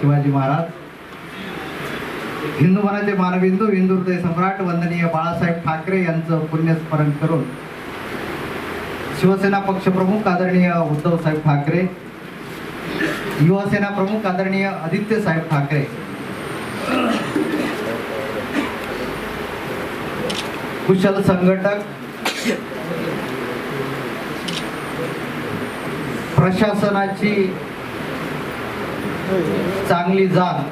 शिवाजी महाराज. हिंदू मनाचे मानविंदू हिंदू हृदय सम्राट वंदनीय बाळासाहेब ठाकरे यांचं पुण्यस्मरण करून शिवसेना पक्षप्रमुख आदरणीय उद्धव साहेब ठाकरे युवासेना प्रमुख आदरणीय आदित्य साहेब ठाकरे कुशल संघटक प्रशासनाची चांगली जाण.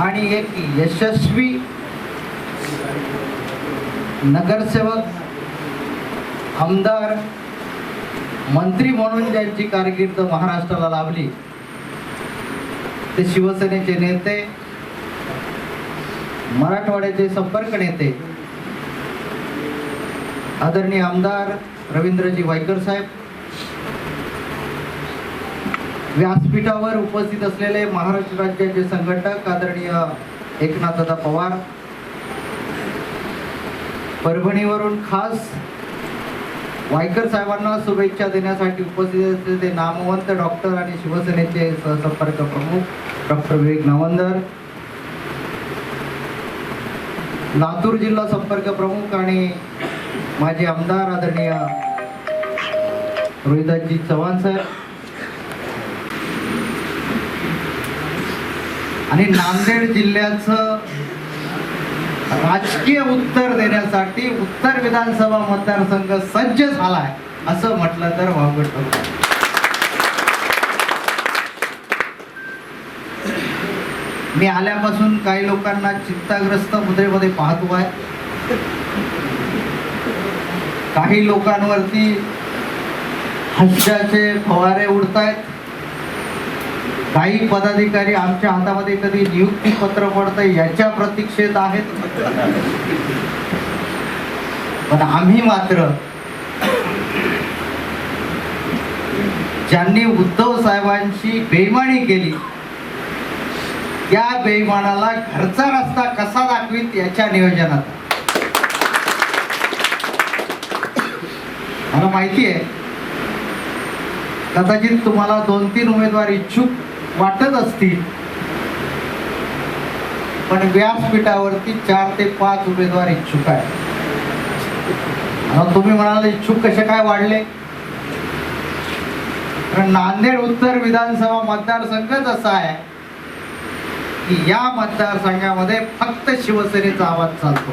आणि एक यशस्वी नगरसेवक आमदार मंत्री म्हणून ज्यांची कारकीर्द महाराष्ट्राला लाभली ते शिवसेनेचे नेते मराठवाड्याचे संपर्क नेते आदरणीय आमदार रवींद्रजी वायकर साहेब व्यासपीठावर उपस्थित असलेले महाराष्ट्र राज्याचे संघटक आदरणीय एकनाथदा पवार. परभणीवरून खास वायकर साहेबांना शुभेच्छा देण्यासाठी उपस्थित असलेले नामवंत डॉक्टर आणि शिवसेनेचे सहसंपर्क प्रमुख डॉक्टर विवेक नवंदर. लातूर जिल्हा संपर्क प्रमुख आणि माजी आमदार आदरणीय रोहिदासजी चव्हाण साहेब आणि नांदेड जिल्ह्याचं राजकीय उत्तर देण्यासाठी उत्तर विधानसभा मतदारसंघ सज्ज झालाय असं म्हटलं तर वावगं मी आल्यापासून काही लोकांना चिंताग्रस्त मुद्रेमध्ये पाहतो आहे. काही लोकांवरती हस्याचे फवारे उडतायत. काही पदाधिकारी आमच्या हातामध्ये कधी नियुक्ती पत्र पडतं याच्या प्रतीक्षेत आहेत. पण आम्ही मात्र ज्यांनी उद्धव साहेबांची बेईमानी केली त्या बेईमानाला घरचा रस्ता कसा दाखवीत याच्या नियोजनात. मला माहिती आहे कदाचित तुम्हाला दोन तीन उमेदवार इच्छुक वाटत असतील. पण व्यासपीठावरती चार ते पाच उमेदवार इच्छुक आहे आता तुम्ही म्हणाल इच्छुक कसे काय वाढले? कारण नांदेड उत्तर विधानसभा मतदारसंघच असा आहे की या मतदारसंघामध्ये फक्त शिवसेनेचा आवाज चालतो.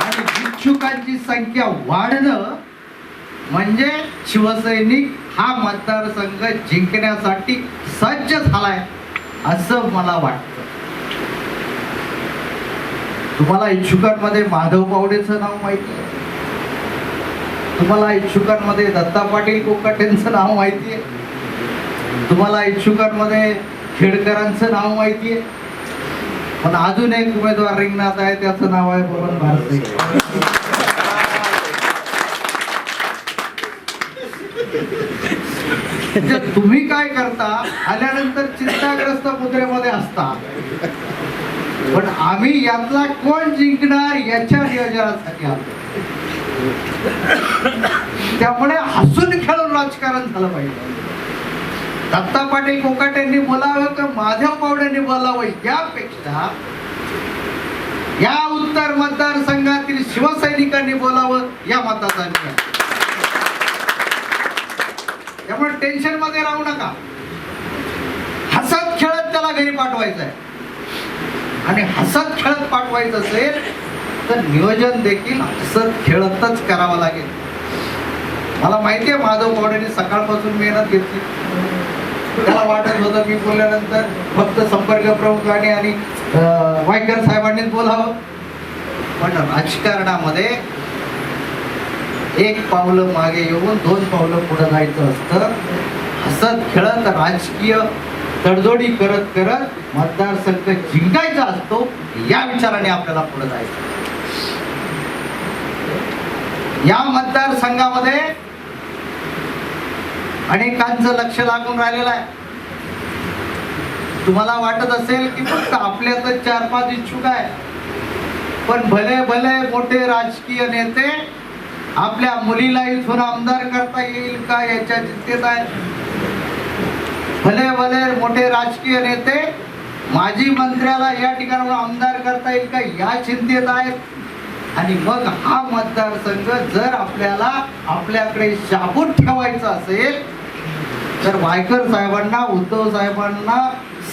आणि इच्छुकांची संख्या वाढणं म्हणजे शिवसैनिक हा मतदारसंघ जिंकण्यासाठी सज्ज झालाय असं मला वाटतं. तुम्हाला इच्छुकांमध्ये माधव पावडेचं नाव माहिती आहे? तुम्हाला इच्छुकांमध्ये दत्ता पाटील कोकाटेंचं नाव माहिती आहे? तुम्हाला इच्छुकांमध्ये खेडकरांचं नाव माहिती आहे? पण अजून एक उमेदवार रिंगणात आहे त्याचं नाव आहे पवन भारते म्हणजे तुम्ही काय करता? आल्यानंतर चिंताग्रस्त मुद्रेमध्ये असता. पण आम्ही यातला कोण जिंकणार याच्या नियोजनासाठी आलो. त्यामुळे हसून खेळून राजकारण झालं पाहिजे. दत्ता पाटील कोकाट्यांनी बोलावं तर माझ्या पावड्यांनी बोलावं यापेक्षा या उत्तर मतदारसंघातील शिवसैनिकांनी बोलावं या मतदारसंघात त्यामुळे टेन्शनमध्ये राहू नका. हसत खेळत त्याला घरी पाठवायचं आहे आणि हसत खेळत पाठवायचं असेल तर नियोजन देखील हसत खेळतच करावं लागेल. मला माहिती आहे माधव गोडेने सकाळपासून मेहनत घेतली. त्याला वाटत होतं मी बोलल्यानंतर फक्त संपर्क प्रमुखांनी आणि अं, वायकर साहेबांनीच बोलावं. पण राजकारणामध्ये एक पावलं मागे येऊन दोन पावलं पुढं जायचं असतं. हसत खेळत राजकीय तडजोडी करत करत मतदारसंघ जिंकायचा असतो या विचाराने आपल्याला पुढे जायचं. या मतदारसंघामध्ये अनेकांचं लक्ष लागून राहिलेलं आहे. तुम्हाला वाटत असेल की फक्त आपल्यातच चार पाच इच्छुक आहे. पण भले भले मोठे राजकीय नेते आपल्या मुलीला इथून आमदार करता येईल का याच्या चिंतेत आहे. भले भले मोठे राजकीय नेते माजी मंत्र्याला या ठिकाणावर आमदार करता येईल का या चिंतेत आहेत. आणि मग हा मतदारसंघ जर आपल्याला आपल्याकडे शाबूत ठेवायचा असेल तर वायकर साहेबांना उद्धव साहेबांना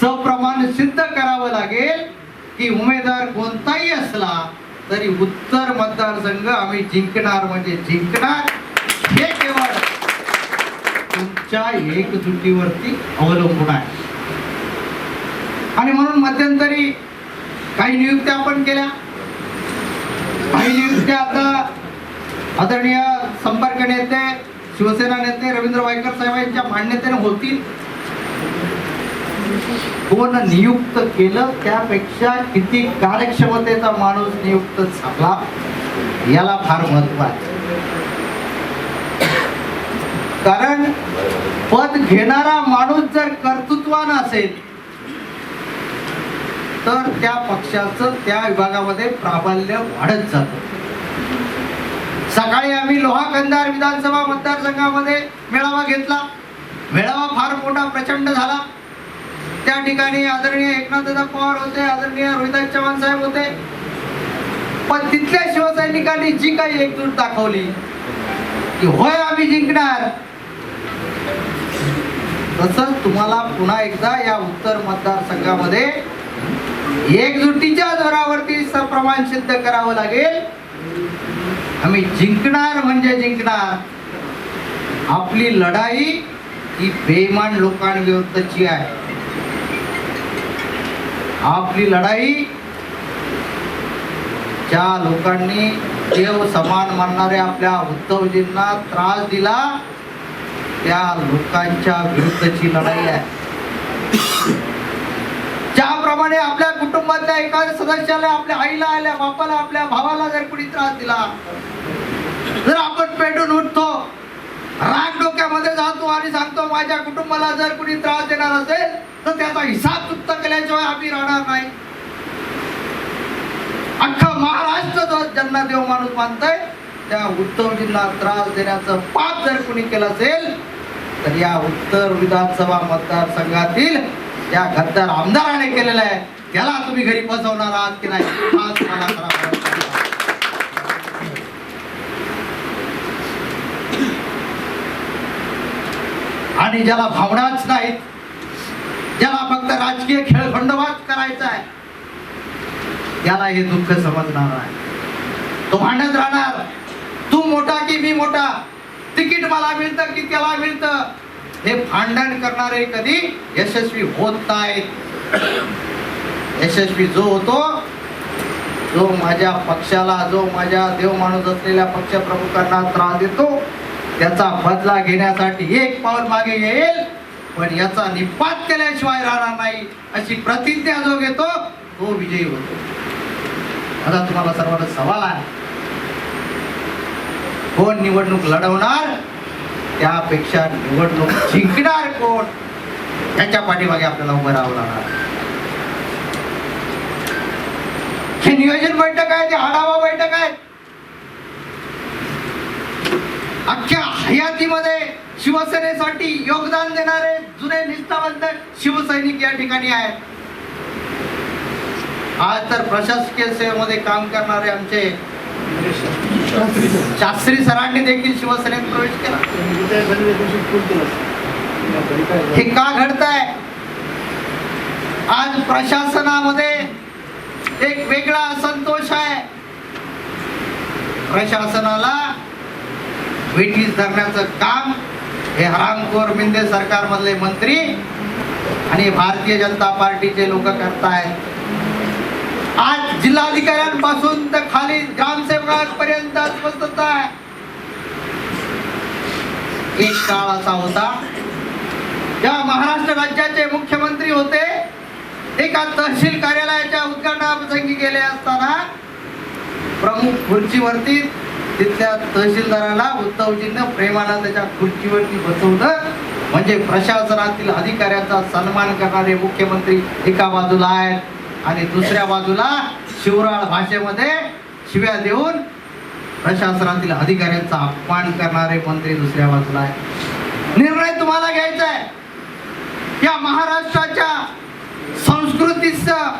सप्रमाण सिद्ध करावं लागेल की उमेदवार कोणताही असला तरी उत्तर मतदारसंघ आम्ही जिंकणार म्हणजे जिंकणार. हे केवळ तुमच्या एकजुटीवरती अवलंबून आहे. आणि म्हणून मध्यंतरी काही नियुक्त्या आपण केल्या. काही नियुक्त्या आता आदरणीय संपर्क नेते शिवसेना नेते रवींद्र वायकर साहेब यांच्या मान्यतेने होतील. कोण नियुक्त केलं त्यापेक्षा किती कार्यक्षमतेचा माणूस नियुक्त झाला याला फार महत्त्व आहे. कारण पद घेणारा माणूस जर कर्तृत्वान असेल तर त्या पक्षाचं त्या विभागामध्ये प्राबल्य वाढत जातं. सकाळी आम्ही लोहा कंधार विधानसभा मतदारसंघामध्ये मेळावा घेतला. मेळावा फार मोठा प्रचंड झाला. त्या ठिकाणी आदरणीय एकनाथदा पवार होते आदरणीय रोहिदास चव्हाण साहेब होते. पण तिथल्या शिवसैनिकांनी जी काही एकजूट दाखवली की होय आम्ही जिंकणार. तसंच तुम्हाला पुन्हा एकदा या उत्तर मतदारसंघामध्ये एकजुटीच्या जोरावरती सप्रमाण सिद्ध करावं लागेल. आम्ही जिंकणार म्हणजे जिंकणार. आपली लढाई ही बेमान लोकांविरुद्धची आहे. आपली लढाई ज्या लोकांनी देव समान मानणाऱ्या आपल्या उद्धवजींना त्रास दिला त्या लोकांच्या विरुद्धची लढाई आहे. ज्याप्रमाणे आपल्या कुटुंबातल्या एखाद्या सदस्याला आपल्या आईला आल्या बापाला आपल्या भावाला जर कुणी त्रास दिला जर आपण पेटून उठतो राग डोक्यामध्ये जातो आणि सांगतो माझ्या कुटुंबाला जर कुणी त्रास देणार असेल तर त्याचा हिसाब चुकता केल्याशिवाय आम्ही राहणार नाही. अख्खा महाराष्ट्र जर ज्यांना देव माणूस मानतय त्या उद्धवजींना त्रास देण्याचं पाप जर कुणी केलं असेल तर या उत्तर विधानसभा मतदारसंघातील या गद्दार आमदाराने केलेलं आहे. त्याला तुम्ही घरी बसवणार आहात की नाही? मला आणि ज्याला भावनाच नाहीत फक्त राजकीय खेळखंडोबाज करायचा आहे. याला हे दुःख समजणार नाही. तो भांडत राहणार. तू मोठा की मी मोठा? तिकीट मला मिळतं की त्याला मिळतं? हे भांडण करणारे कधी यशस्वी होत नाहीत. यशस्वी जो होतो जो माझ्या पक्षाला जो माझ्या देव माणूस असलेल्या पक्षप्रमुखांना त्रास देतो त्याचा बदला घेण्यासाठी एक पाऊल मागे येईल. पण याचा निपात केल्याशिवाय राहणार नाही अशी प्रतिज्ञा जो घेतो तो विजयी होतो. आता तुम्हाला सर्वांना सवाल आहे. कोण निवडणूक लढवणार? त्यापेक्षा निवडणूक जिंकणार कोण? त्याच्या पाठीमागे आपल्याला उभं राहावं लागणार. हे नियोजन बैठक आहे ते आढावा बैठक आहे. अख्ख्या हयातीमध्ये शिवसेनेसाठी योगदान देणारे जुने निष्ठावंत शिवसैनिक या ठिकाणी आहेत. आज तर प्रशासकीय सेवेमध्ये काम करणारे आमचे शास्त्री सरांनी देखील शिवसेनेत प्रवेश केला. हे का घडत आहे आज प्रशासनामध्ये एक वेगळा असंतोष आहे. प्रशासनाला वेटीस धरण्याचं काम हे हरामखोर मिंदे सरकारमधले मंत्री आणि भारतीय जनता पार्टीचे लोक करतायत आज जिल्हाधिकाऱ्यांपासून तर खाली ग्रामसेवकांपर्यंत अस्वस्थता आहे. एक काळ असा होता ज्या महाराष्ट्र राज्याचे मुख्यमंत्री होते एका तहसील कार्यालयाच्या उद्घाटनाप्रसंगी गेले असताना प्रमुख खुर्चीवरती तिथल्या तहसीलदाराला उद्धवजींना प्रेमानं त्याच्या खुर्चीवरती बसवलं. म्हणजे प्रशासनातील अधिकाऱ्यांचा सन्मान करणारे मुख्यमंत्री एका बाजूला आहेत आणि दुसऱ्या बाजूला शिवराळ भाषेमध्ये शिव्या देऊन प्रशासनातील अधिकाऱ्यांचा अपमान करणारे मंत्री दुसऱ्या बाजूला आहे निर्णय तुम्हाला घ्यायचा आहे. या महाराष्ट्राच्या संस्कृतीचं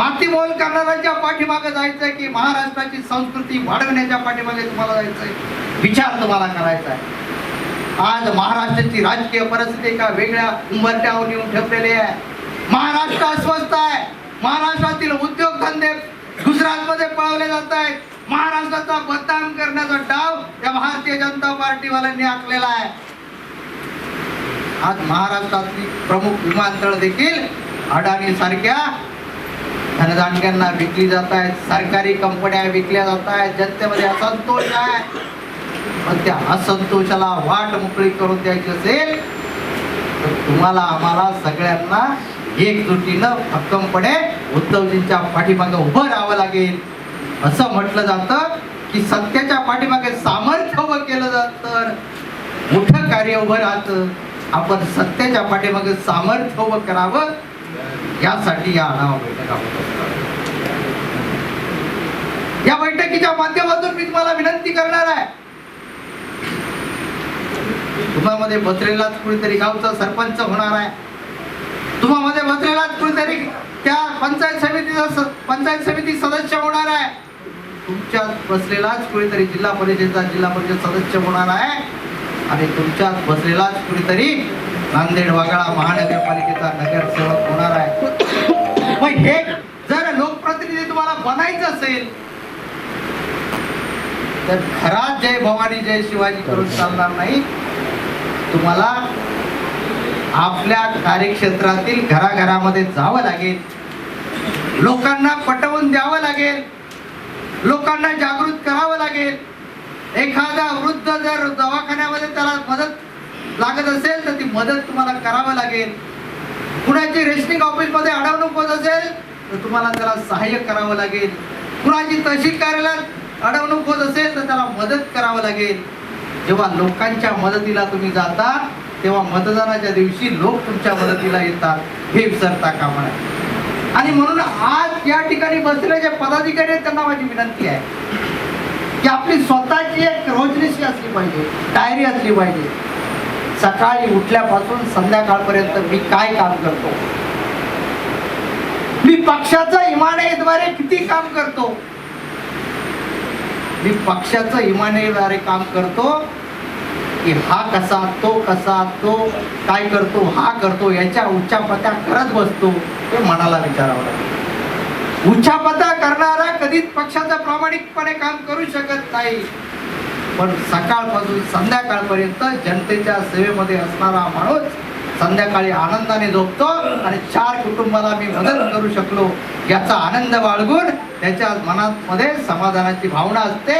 मातीमोल करणाऱ्यांच्या पाठीमागे जायचंय की महाराष्ट्राची संस्कृती वाढवण्याच्या पाठीमागे तुम्हाला जायचंय? विचार तुम्हाला करायचा आहे आज महाराष्ट्राची राजकीय परिस्थिती एका वेगळ्या उंबरट्यावर येऊन ठेवलेली आहे. महाराष्ट्र अस्वस्थ आहे. महाराष्ट्रातील उद्योगधंदे गुजरातमध्ये पळवले जात आहेत महाराष्ट्राचा बदनाम करण्याचा डाव या भारतीय जनता पार्टीवाल्यांनी आखलेला आहे. आज महाराष्ट्रातील प्रमुख विमानतळ देखील अडाणी सारख्या धनदांडग्यांना विकली जात आहेत सरकारी कंपन्या विकल्या जात आहेत जनतेमध्ये असंतोष आहे. पण त्या असंतोषाला वाट मोकळी करून द्यायची असेल तर तुम्हाला आम्हाला सगळ्यांना एकजुटीनं भक्कमपणे उद्धवजींच्या पाठीमागे उभं राहावं लागेल. असं म्हटलं जातं की सत्याच्या पाठीमागे सामर्थ्य उभं केलं जात. तर मोठं कार्य उभं राहतं. आपण सत्याच्या पाठीमागे सामर्थ्य उभं करावं यासाठी या आढावा बैठका होत असतात. या बैठकीच्या माध्यमातून मी तुम्हाला विनंती करणार आहे. तुम्हामध्ये बसलेलाच कुणीतरी गावचा सरपंच होणार आहे. तुम्हामध्ये बसलेलाच कुणीतरी त्या पंचायत समितीचा पंचायत समिती सदस्य होणार आहे. तुमच्यात बसलेलाच कुणीतरी जिल्हा परिषदेचा जिल्हा परिषद सदस्य होणार आहे. आणि तुमच्यात बसलेलाच कुणीतरी नांदेड वागळा महानगरपालिकेचा नगरसेवक होणार आहे. मग हे जर लोकप्रतिनिधी तुम्हाला बनायचं असेल तर घरात जय भवानी जय शिवाजी करून चालणार नाही. तुम्हाला आपल्या कार्यक्षेत्रातील घराघरामध्ये जावं लागेल. लोकांना पटवून द्यावं लागेल. लोकांना जागृत करावं लागेल. एखादा वृद्ध जर दवाखान्यामध्ये त्याला मदत लागत असेल तर ती मदत तुम्हाला करावं लागेल. कुणाची रेशनिंग ऑफिसमध्ये अडवणूक होत असेल तर तुम्हाला त्याला सहाय्य करावं लागेल. कुणाची तहसील कार्यालयात अडवणूक होत असेल तर त्याला मदत करावं लागेल. जेव्हा लोकांच्या मदतीला तुम्ही जाता तेव्हा मतदानाच्या दिवशी लोक तुमच्या मदतीला येतात. हे विसरता कामा नये. आणि म्हणून आज या ठिकाणी बसलेले जे पदाधिकारी आहेत त्यांना माझी विनंती आहे की आपली स्वतःची एक रोजनिशी असली पाहिजे डायरी असली पाहिजे. सकाळी उठल्यापासून संध्याकाळपर्यंत मी काय काम करतो? मी पक्षाचा इमानेद्वारे किती काम करतो? मी पक्षाचं इमानेद्वारे काम करतो की हा कसा तो कसा तो काय करतो हा करतो याच्या उच्चापत्या करत बसतो हे मनाला विचारावं लागेल उच्चापत्या करणारा कधीच पक्षाचं प्रामाणिकपणे काम करू शकत नाही. पण सकाळपासून संध्याकाळपर्यंत जनतेच्या सेवेमध्ये असणारा माणूस संध्याकाळी आनंदाने झोपतो आणि चार कुटुंबाला मी मदत करू शकलो याचा आनंद बाळगून त्याच्या मनात मध्ये समाधानाची भावना असते.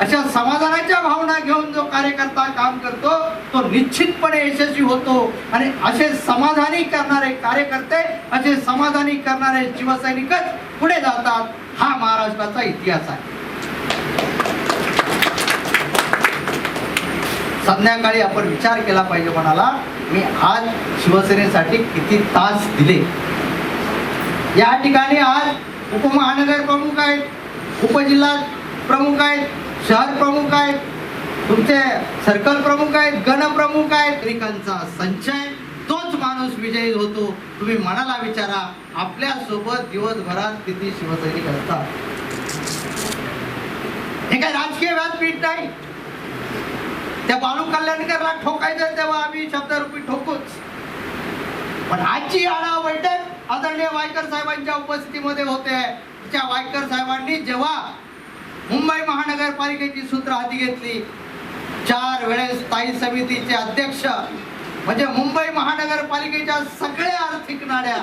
अशा समाधानाच्या भावना घेऊन जो कार्यकर्ता काम करतो तो निश्चितपणे यशस्वी होतो. आणि असे समाधानी करणारे कार्यकर्ते असे समाधानी करणारे शिवसैनिकच पुढे जातात. हा महाराष्ट्राचा इतिहास आहे. संध्याकाळी आपण विचार केला पाहिजे म्हणाला मी आज शिवसेनेसाठी किती तास दिले? या ठिकाणी आज उपमहानगर प्रमुख आहेत उपजिल्हा प्रमुख आहेत शहर प्रमुख आहेत तुमचे सर्कल प्रमुख आहेत गणप्रमुख आहेत. नागरिकांचा संचय तोच माणूस विजयी होतो. तुम्ही मनाला विचारा आपल्यासोबत दिवसभरात किती शिवसैनिक असतात? हे काय राजकीय व्यासपीठ नाही? त्या बाळू कल्याणकरला ठोकायचं तेव्हा आम्ही शब्दरूपी ठोकूच. पण आजची आढावा बैठक आदरणीय वायकर साहेबांच्या उपस्थितीमध्ये होते. त्या वायकर साहेबांनी जेव्हा मुंबई महानगरपालिकेची सूत्र हाती घेतली चार वेळेस स्थायी समितीचे अध्यक्ष म्हणजे मुंबई महानगरपालिकेच्या सगळ्या आर्थिक नाड्या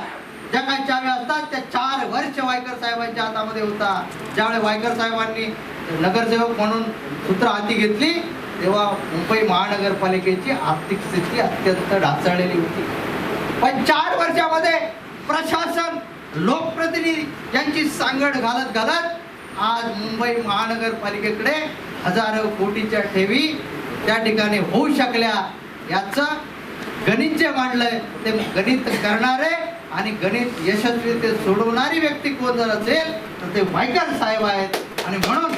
ज्या काही चाव्या असतात त्या चार वर्ष वायकर साहेबांच्या हातामध्ये होता. ज्यावेळी वायकर साहेबांनी नगरसेवक म्हणून सूत्र हाती घेतली तेव्हा मुंबई महानगरपालिकेची आर्थिक स्थिती अत्यंत ढासळलेली होती. पण चार वर्षामध्ये प्रशासन लोकप्रतिनिधी यांची सांगड घालत घालत आज मुंबई महानगरपालिकेकडे हजारो कोटीच्या ठेवी त्या ठिकाणी होऊ शकल्या. याचं गणित जे मांडलंय ते गणित करणारे आणि गणित यशस्वी ते सोडवणारी व्यक्ती कोण जर असेल तर ते वायकर साहेब आहेत. आणि म्हणून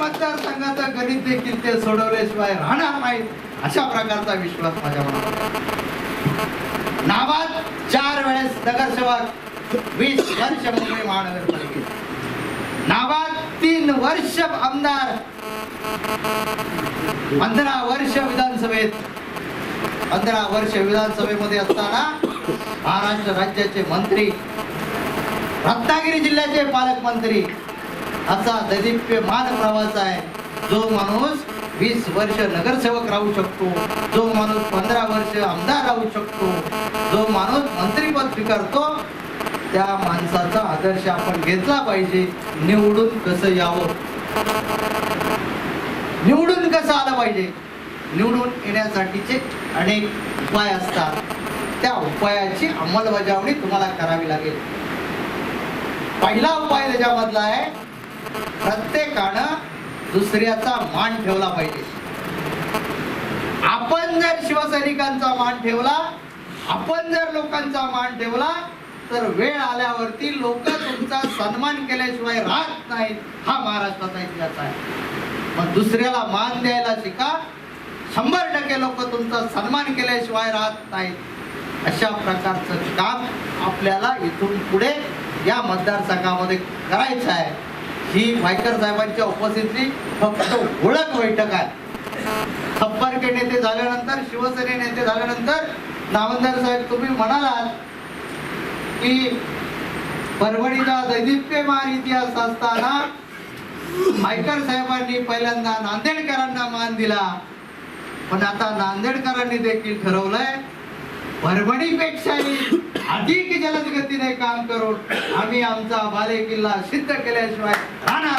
मतदारसंघाचं गणित देखील ते सोडवल्याशिवाय राहणार नाहीत अशा प्रकारचा विश्वास माझ्या मनात आहे. नावात चार वेळेस नगरसेवक वीस वर्ष मुंबई महानगरपालिकेत नावात तीन वर्ष आमदार पंधरा वर्ष विधानसभेत पंधरा वर्ष विधानसभेमध्ये असताना महाराष्ट्र राज्याचे मंत्री रत्नागिरी जिल्ह्याचे पालकमंत्री असा मान प्रवास आहे. जो माणूस वीस वर्ष नगरसेवक राहू शकतो जो माणूस पंधरा वर्ष आमदार राहू शकतो जो माणूस मंत्रीपद स्वीकारतो त्या माणसाचा आदर्श आपण घेतला पाहिजे. निवडून कसं यावं? निवडून कसं आलं पाहिजे? निवडून येण्यासाठीचे अनेक उपाय असतात. त्या उपायाची अंमलबजावणी तुम्हाला करावी लागेल. पहिला उपाय त्याच्यामधला आहे प्रत्येकानं दुसऱ्याचा मान ठेवला पाहिजे. आपण जर शिवसैनिकांचा मान ठेवला आपण जर लोकांचा मान ठेवला तर वेळ आल्यावरती लोक तुमचा सन्मान केल्याशिवाय राहत नाहीत हा महाराष्ट्राचा इतिहास आहे. मग दुसऱ्याला मान द्यायला शिका शंभर टक्के लोक तुमचा सन्मान केल्याशिवाय राहत नाहीत. अशा प्रकारचं काम आपल्याला इथून पुढे या मतदारसंघामध्ये करायचं आहे. ही वायकर साहेबांच्या उपस्थितीतली फक्त ओळख बैठक आहे. थप्पारके नेते झाल्यानंतर शिवसेने नेते झाल्यानंतर नामदार साहेब तुम्ही म्हणालात की परभणीचा दैदिप्यमान इतिहास असताना भायकर साहेबांनी पहिल्यांदा नांदेडकरांना मान दिला. पण आता नांदेडकरांनी देखील ठरवलंय परभणीपेक्षाही अधिक जलद गतीने काम करून आम्ही आमचा बालेकिल्ला सिद्ध केल्याशिवाय राहणार